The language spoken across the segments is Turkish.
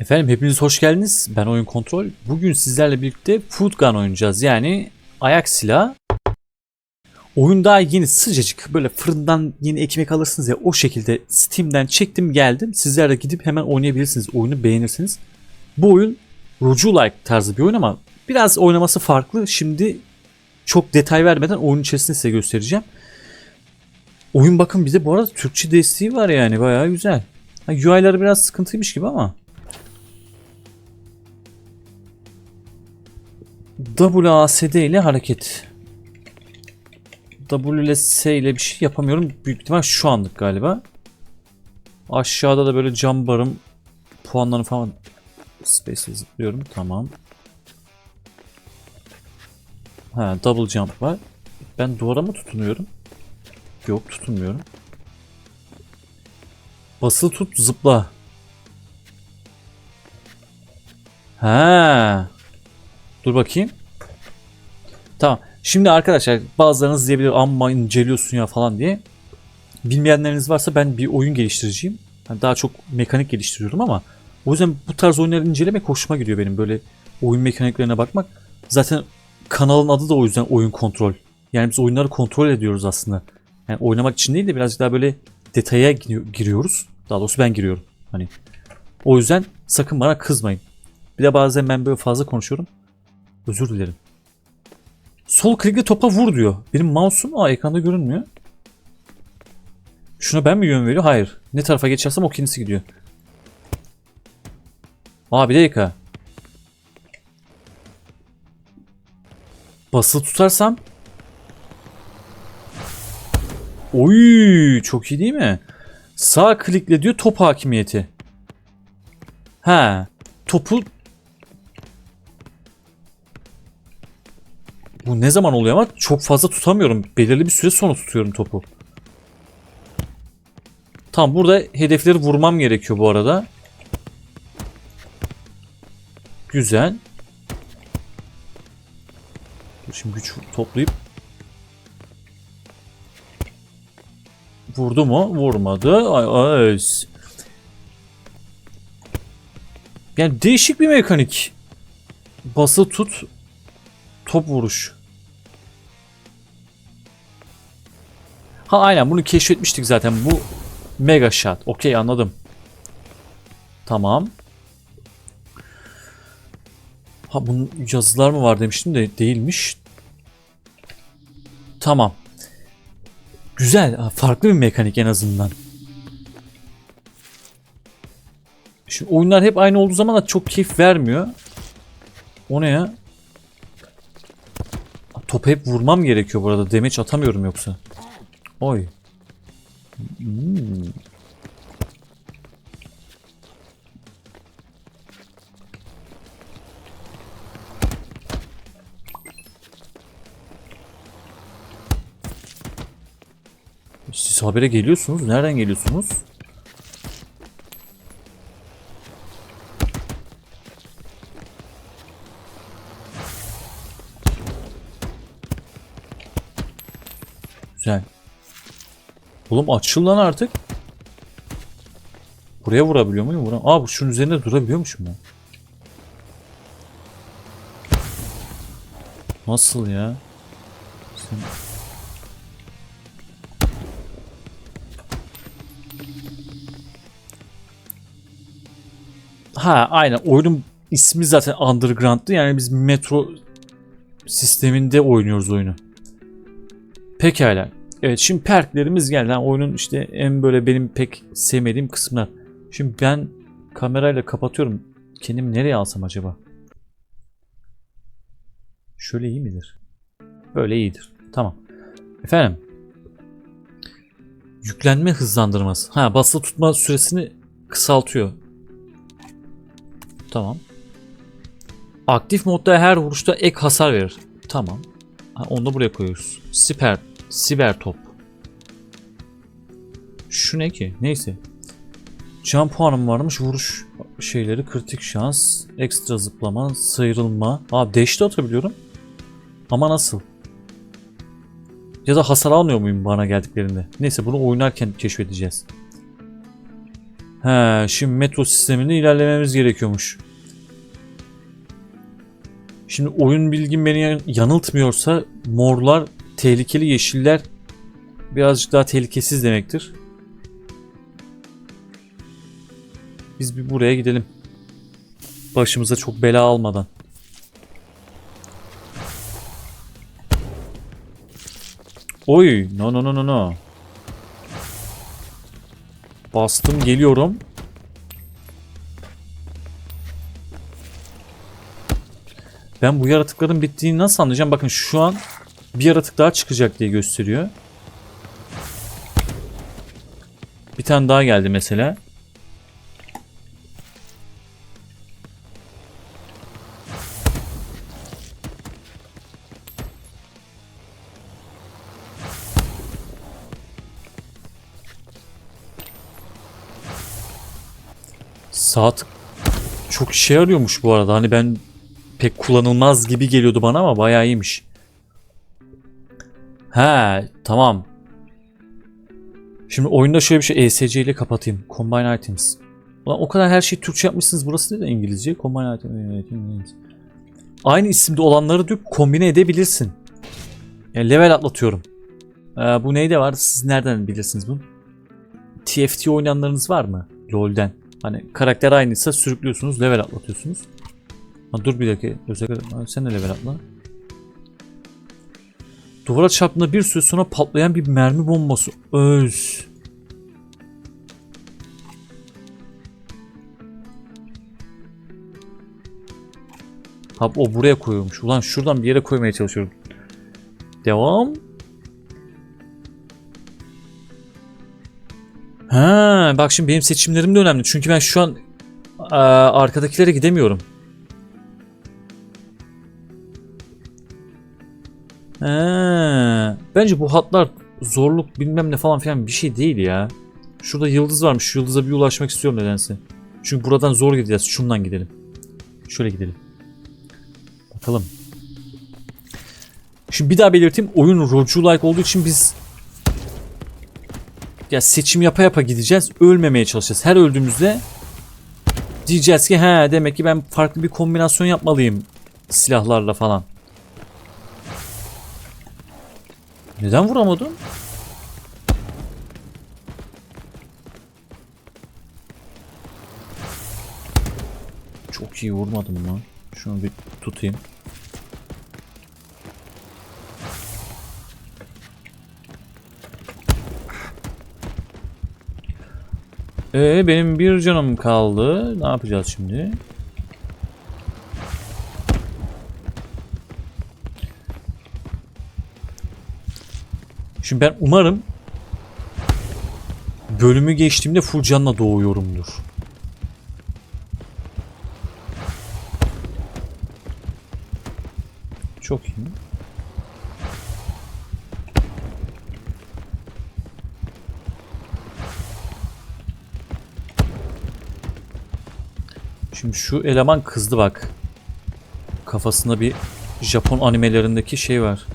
Efendim hepiniz hoş geldiniz. Ben Oyun Kontrol. Bugün sizlerle birlikte Food Gun oynayacağız. Yani ayak silahı. Oyun daha yeni sıcacık böyle fırından yeni ekmek alırsınız ya o şekilde Steam'den çektim geldim. Sizler de gidip hemen oynayabilirsiniz. Oyunu beğenirsiniz. Bu oyun roguelike tarzı bir oyun ama biraz oynaması farklı. Şimdi çok detay vermeden oyun içerisinde size göstereceğim. Oyun bakın bize bu arada Türkçe desteği var yani bayağı güzel. Ha, UI'ları biraz sıkıntıymış gibi ama. WASD ile hareket. W ile S ile bir şey yapamıyorum. Büyük ihtimal şu anlık galiba. Aşağıda da böyle cam barım puanlarını falan space'e zıplıyorum. Tamam. Ha double jump var. Ben duvara mı tutunuyorum? Yok tutunmuyorum. Basılı tut zıpla. Ha. Dur bakayım. Tamam. Şimdi arkadaşlar bazılarınız diyebilir amma inceliyorsun ya falan diye. Bilmeyenleriniz varsa ben bir oyun geliştireceğim. Yani daha çok mekanik geliştiriyorum ama o yüzden bu tarz oyunları incelemek hoşuma gidiyor benim böyle oyun mekaniklerine bakmak. Zaten kanalın adı da o yüzden oyun kontrol. Yani biz oyunları kontrol ediyoruz aslında. Yani oynamak için değil de birazcık daha böyle detaya giriyor- giriyoruz. Daha doğrusu ben giriyorum. Hani o yüzden sakın bana kızmayın. Bir de bazen ben böyle fazla konuşuyorum. Özür dilerim. Sol klikle topa vur diyor. Benim mouse'um aa, ekranda görünmüyor. Şuna ben mi yön veriyor? Hayır. Ne tarafa geçersem o kendisi gidiyor. Aa bir dakika. Basılı tutarsam Oy çok iyi değil mi? Sağ klikle diyor top hakimiyeti. Ha. Topu Bu ne zaman oluyor ama çok fazla tutamıyorum. Belirli bir süre sonra tutuyorum topu. Tamam burada hedefleri vurmam gerekiyor bu arada. Güzel. Şimdi güç toplayıp Vurdu mu? Vurmadı. Ay, ay. Yani değişik bir mekanik. Bası tut. Top vuruş. Ha aynen bunu keşfetmiştik zaten. Bu mega shot. Okey anladım. Tamam. Ha bunun yazılar mı var demiştim de değilmiş. Tamam. Güzel. Farklı bir mekanik en azından. Şimdi oyunlar hep aynı olduğu zaman da çok keyif vermiyor. O ne ya? Topu hep vurmam gerekiyor bu arada. Damage atamıyorum yoksa. Oy. Hmm. Habere geliyorsunuz. Nereden geliyorsunuz? Güzel. Oğlum açıl lan artık. Buraya vurabiliyor muyum? Vuram Aa bu şunun üzerinde durabiliyormuşum ben. Nasıl ya? Sen... Ha aynen oyunun ismi zaten Underground'dı yani biz metro sisteminde oynuyoruz oyunu. Pekala. Evet şimdi perklerimiz geldi. Yani oyunun işte en böyle benim pek sevmediğim kısımlar. Şimdi ben kamerayla kapatıyorum. Kendimi nereye alsam acaba? Şöyle iyi midir? Böyle iyidir. Tamam. Efendim. Yüklenme hızlandırması. Ha basılı tutma süresini kısaltıyor. Tamam. Aktif modda her vuruşta ek hasar verir. Tamam. Onu da buraya koyuyoruz. Siper, siber top. Şu ne ki? Neyse. Can puanım varmış. Vuruş şeyleri kritik şans, ekstra zıplama, sıyrılma. Aa dash de atabiliyorum. Ama nasıl? Ya da hasar almıyor muyum bana geldiklerinde? Neyse bunu oynarken keşfedeceğiz. He, şimdi metro sisteminde ilerlememiz gerekiyormuş. Şimdi oyun bilgim beni yan- yanıltmıyorsa morlar tehlikeli, yeşiller birazcık daha tehlikesiz demektir. Biz bir buraya gidelim. Başımıza çok bela almadan. Oy, no no no no no. Bastım geliyorum. Ben bu yaratıkların bittiğini nasıl anlayacağım? Bakın şu an bir yaratık daha çıkacak diye gösteriyor. Bir tane daha geldi mesela. Saat çok işe yarıyormuş bu arada. Hani ben pek kullanılmaz gibi geliyordu bana ama bayağı iyiymiş. He tamam. Şimdi oyunda şöyle bir şey ESC ile kapatayım. Combine items. Ulan o kadar her şeyi Türkçe yapmışsınız. Burası da İngilizce. Combine items. Aynı isimde olanları diyor kombine edebilirsin. Yani level atlatıyorum. Ee, bu neyde var? Siz nereden bilirsiniz bunu? TFT oynayanlarınız var mı? LoL'den. Hani karakter aynıysa sürüklüyorsunuz, level atlatıyorsunuz. Ha, dur bir dakika. Özellikle sen de level atla. Duvara çarptığında bir süre sonra patlayan bir mermi bombası. Öz. Ha o buraya koyuyormuş. Ulan şuradan bir yere koymaya çalışıyorum. Devam. Ha, bak şimdi benim seçimlerim de önemli. Çünkü ben şu an aa, arkadakilere gidemiyorum. Ha, bence bu hatlar zorluk bilmem ne falan filan bir şey değil ya. Şurada yıldız varmış. Şu yıldıza bir ulaşmak istiyorum nedense. Çünkü buradan zor gideceğiz. Şundan gidelim. Şöyle gidelim. Bakalım. Şimdi bir daha belirteyim. Oyun roguelike olduğu için biz ya seçim yapa yapa gideceğiz. Ölmemeye çalışacağız. Her öldüğümüzde diyeceğiz ki he demek ki ben farklı bir kombinasyon yapmalıyım silahlarla falan. Neden vuramadım? Çok iyi vurmadım lan. Şunu bir tutayım. Ee, benim bir canım kaldı. Ne yapacağız şimdi? Şimdi ben umarım bölümü geçtiğimde full canla doğuyorumdur. Çok iyi. Şimdi şu eleman kızdı bak. Kafasında bir Japon animelerindeki şey var.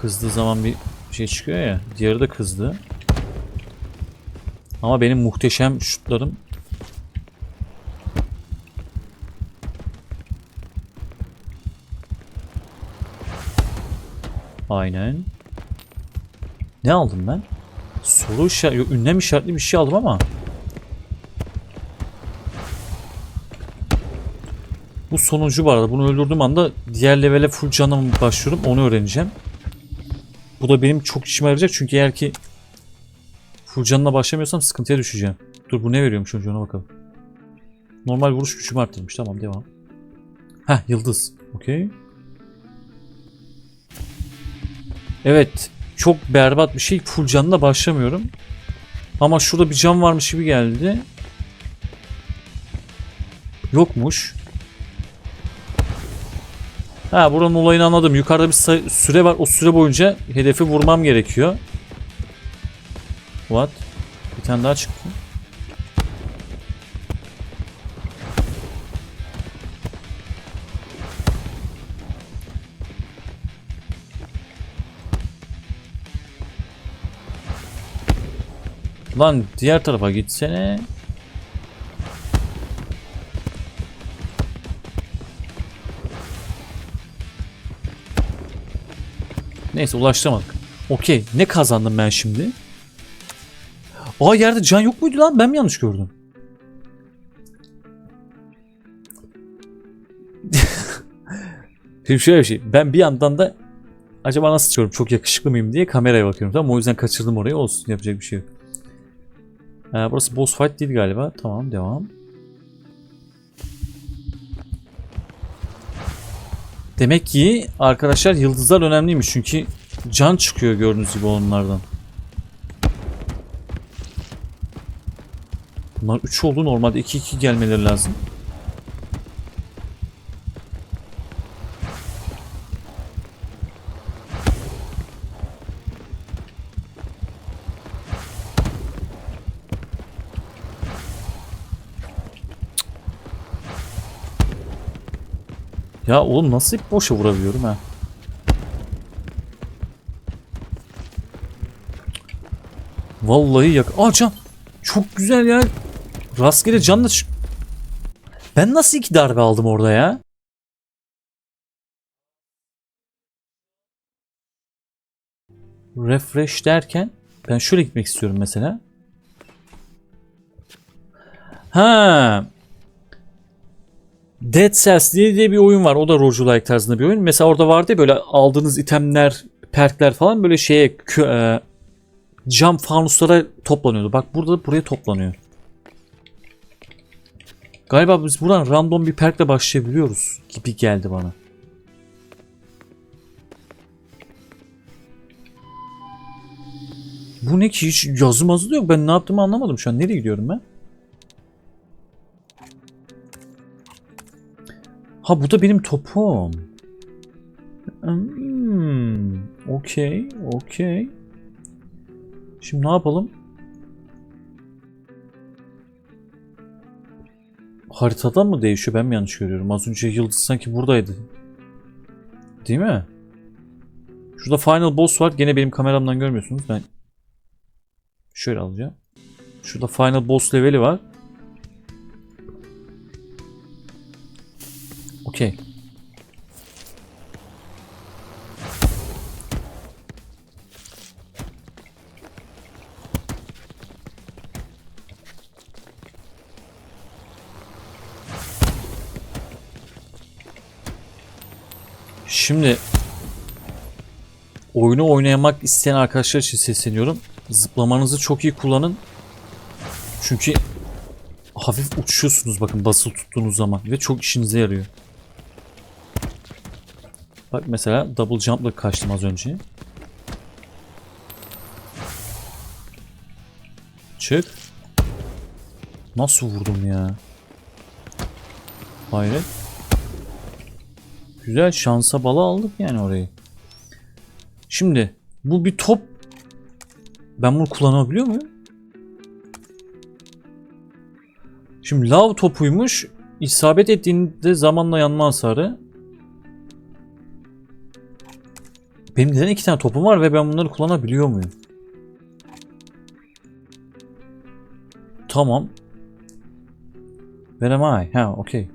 Kızdığı zaman bir şey çıkıyor ya. Diğeri de kızdı. Ama benim muhteşem şutlarım Aynen. Ne aldım ben? Soru işareti, yok, ünlem işaretli bir şey aldım ama. Bu sonuncu bu arada. Bunu öldürdüğüm anda diğer levele full canım başlıyorum. Onu öğreneceğim. Bu da benim çok işime yarayacak çünkü eğer ki full canına başlamıyorsam sıkıntıya düşeceğim. Dur bu ne veriyormuş önce ona bakalım. Normal vuruş gücümü arttırmış. Tamam devam. Heh yıldız. Okey. Evet. Çok berbat bir şey. Full canla başlamıyorum. Ama şurada bir can varmış gibi geldi. Yokmuş. Ha buranın olayını anladım. Yukarıda bir süre var. O süre boyunca hedefi vurmam gerekiyor. What? Bir tane daha çıktı. Lan diğer tarafa gitsene. Neyse ulaştıramadık. Okey. Ne kazandım ben şimdi? Aa yerde can yok muydu lan? Ben mi yanlış gördüm? Şimdi şöyle bir şey. Ben bir yandan da acaba nasıl çıkıyorum? Çok yakışıklı mıyım diye kameraya bakıyorum. Tamam? O yüzden kaçırdım orayı. Olsun. Yapacak bir şey yok. Ee, burası boss fight değil galiba. Tamam devam. Demek ki arkadaşlar yıldızlar önemliymiş çünkü can çıkıyor gördüğünüz gibi onlardan. Bunlar 3 oldu normalde 2-2 gelmeleri lazım. Ya oğlum nasıl hep boşa vurabiliyorum ha? Vallahi yak. Aa can. Çok güzel ya. Rastgele can da çık. Ben nasıl iki darbe aldım orada ya? Refresh derken ben şöyle gitmek istiyorum mesela. Ha. Dead Cells diye, diye bir oyun var. O da roguelike tarzında bir oyun. Mesela orada vardı ya böyle aldığınız itemler, perkler falan böyle şeye e, cam fanuslara toplanıyordu. Bak burada da buraya toplanıyor. Galiba biz buradan random bir perkle başlayabiliyoruz gibi geldi bana. Bu ne ki hiç yazı mazı da yok. Ben ne yaptığımı anlamadım şu an. Nereye gidiyorum ben? Ha bu da benim topum. Hmm, okey, okey. Şimdi ne yapalım? Haritadan mı değişiyor? Ben mi yanlış görüyorum? Az önce yıldız sanki buradaydı. Değil mi? Şurada final boss var. Gene benim kameramdan görmüyorsunuz. Ben şöyle alacağım. Şurada final boss leveli var. Okey. Şimdi oyunu oynayamak isteyen arkadaşlar için sesleniyorum. Zıplamanızı çok iyi kullanın. Çünkü hafif uçuyorsunuz bakın basılı tuttuğunuz zaman ve çok işinize yarıyor. Bak mesela double jump'la kaçtım az önce. Çık. Nasıl vurdum ya? Hayret. Güzel şansa bala aldık yani orayı. Şimdi bu bir top. Ben bunu kullanabiliyor muyum? Şimdi lav topuymuş. İsabet ettiğinde zamanla yanma hasarı. Benim neden iki tane topum var ve ben bunları kullanabiliyor muyum? Tamam. Where am? Ha okey.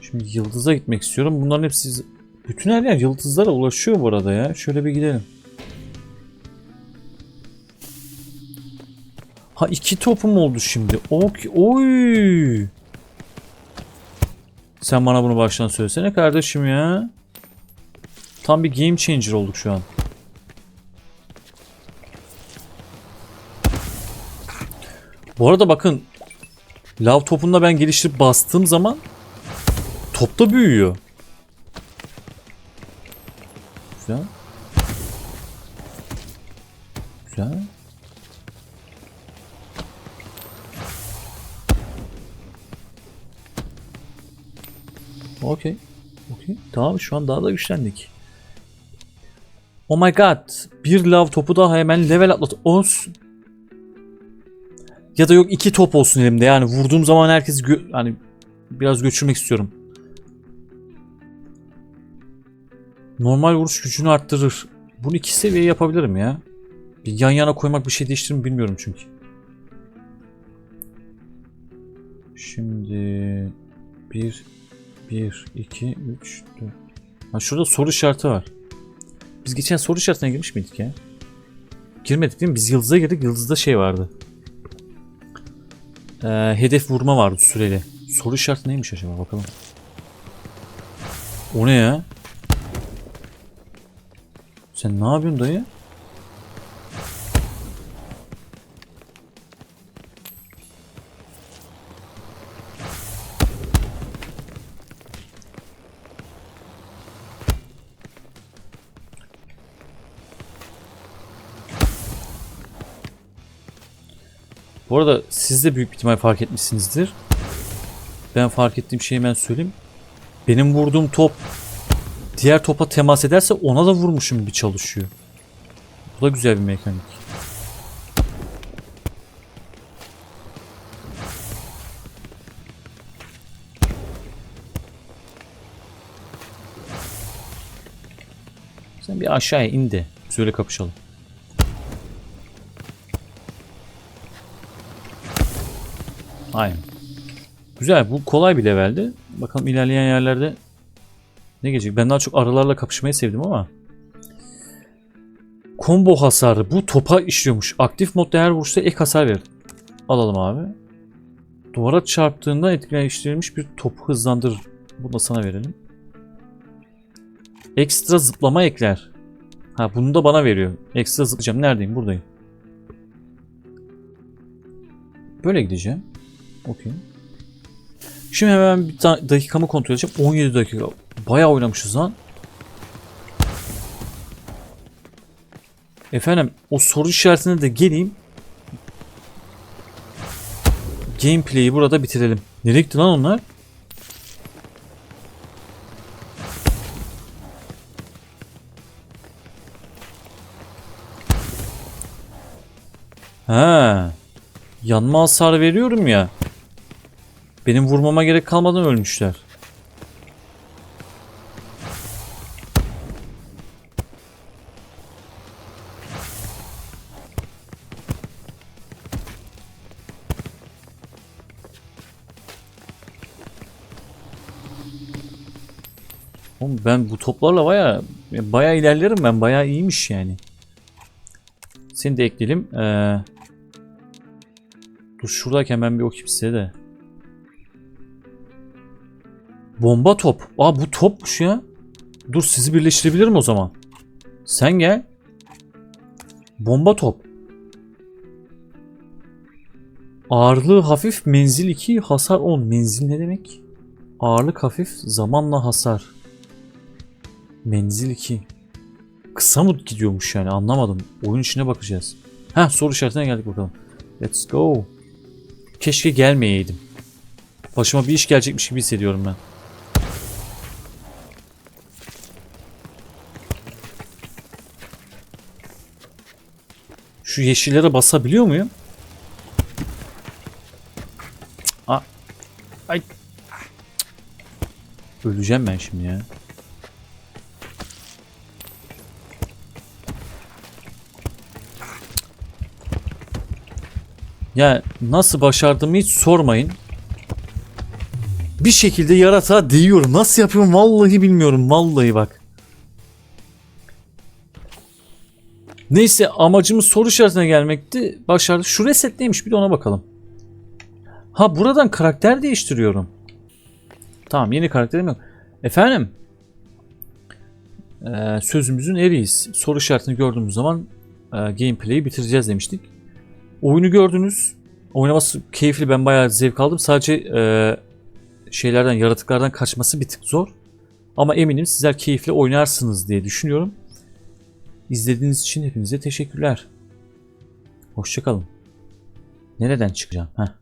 Şimdi yıldıza gitmek istiyorum. Bunların hepsi bütün her yer yıldızlara ulaşıyor bu arada ya. Şöyle bir gidelim. Ha iki topum oldu şimdi. Ok, oy. Sen bana bunu baştan söylesene kardeşim ya. Tam bir game changer olduk şu an. Bu arada bakın lav topunda ben geliştirip bastığım zaman top da büyüyor. Güzel. Güzel. Okey. Okey. Tamam şu an daha da güçlendik. Oh my god. Bir lav topu daha hemen level atlat. Olsun. Ya da yok iki top olsun elimde. Yani vurduğum zaman herkes gö- hani biraz göçürmek istiyorum. Normal vuruş gücünü arttırır. Bunu iki seviye yapabilirim ya. Bir yan yana koymak bir şey değiştirir mi bilmiyorum çünkü. Şimdi 1 1 2 3 4 Ha şurada soru işareti var. Biz geçen soru işaretine girmiş miydik ya? Girmedik değil mi? Biz Yıldız'a girdik. Yıldız'da şey vardı. Ee, hedef vurma vardı süreli. Soru işareti neymiş acaba bakalım. O ne ya? Sen ne yapıyorsun dayı? Bu arada siz de büyük bir ihtimal fark etmişsinizdir. Ben fark ettiğim şeyi ben söyleyeyim. Benim vurduğum top diğer topa temas ederse ona da vurmuşum bir çalışıyor. Bu da güzel bir mekanik. Sen bir aşağıya in de biz öyle kapışalım. Aynen. Güzel bu kolay bir leveldi. Bakalım ilerleyen yerlerde ne gelecek? Ben daha çok arılarla kapışmayı sevdim ama. Combo hasarı. Bu topa işliyormuş. Aktif modda her vuruşta ek hasar verir. Alalım abi. Duvara çarptığında etkileştirilmiş bir topu hızlandırır. Bunu da sana verelim. Ekstra zıplama ekler. Ha bunu da bana veriyor. Ekstra zıplayacağım. Neredeyim? Buradayım. Böyle gideceğim. Okey. Şimdi hemen bir dakikamı kontrol edeceğim. 17 dakika. Bayağı oynamışız lan. Efendim o soru işaretine de geleyim. Gameplay'i burada bitirelim. Nereye gitti lan onlar? Ha. Yanma hasarı veriyorum ya. Benim vurmama gerek kalmadan ölmüşler. Oğlum ben bu toplarla baya baya ilerlerim ben baya iyiymiş yani. Seni de ekleyelim. Ee, dur şuradayken ben bir okuyayım size de. Bomba top. Aa bu topmuş ya. Dur sizi birleştirebilirim o zaman. Sen gel. Bomba top. Ağırlığı hafif, menzil 2, hasar 10. Menzil ne demek? Ağırlık hafif, zamanla hasar. Menzil 2. Kısa mı gidiyormuş yani anlamadım. Oyun içine bakacağız. Ha soru işaretine geldik bakalım. Let's go. Keşke gelmeyeydim. Başıma bir iş gelecekmiş gibi hissediyorum ben. Şu yeşillere basabiliyor muyum? Aa. Ay. Öleceğim ben şimdi ya. Ya nasıl başardığımı hiç sormayın. Bir şekilde yaratığa değiyorum. Nasıl yapıyorum vallahi bilmiyorum. Vallahi bak. Neyse amacımız soru işaretine gelmekti. Başardık. Şu reset neymiş bir de ona bakalım. Ha buradan karakter değiştiriyorum. Tamam yeni karakterim yok. Efendim. Ee, sözümüzün eriyiz. Soru işaretini gördüğümüz zaman e, gameplay'i bitireceğiz demiştik. Oyunu gördünüz. Oynaması keyifli. Ben bayağı zevk aldım. Sadece e, şeylerden, yaratıklardan kaçması bir tık zor. Ama eminim sizler keyifli oynarsınız diye düşünüyorum. İzlediğiniz için hepinize teşekkürler. Hoşçakalın. Nereden çıkacağım? Heh.